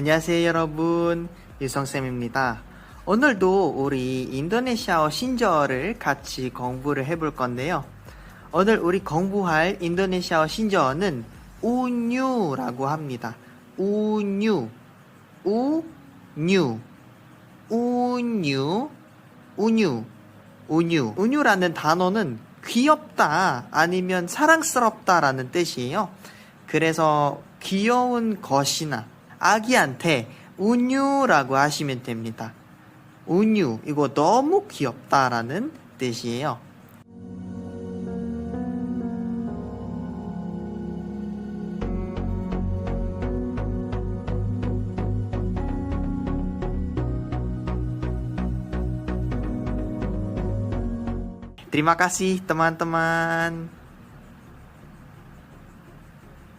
안녕하세요 여러분. 유성쌤입니다. 오늘도 우리 인도네시아어 신조어를 같이 공부를 해볼 건데요. 오늘 우리 공부할 인도네시아어 신조어는 우뉴라고 합니다. 우뉴 우뉴 우뉴 우뉴 우뉴. 우뉴라는 단어는 귀엽다 아니면 사랑스럽다라는 뜻이에요. 그래서 귀여운 것이나 아기한테 우뉴라고 하시면 됩니다. 우뉴 이거 너무 귀엽다라는 뜻이에요. Kasih teman-teman.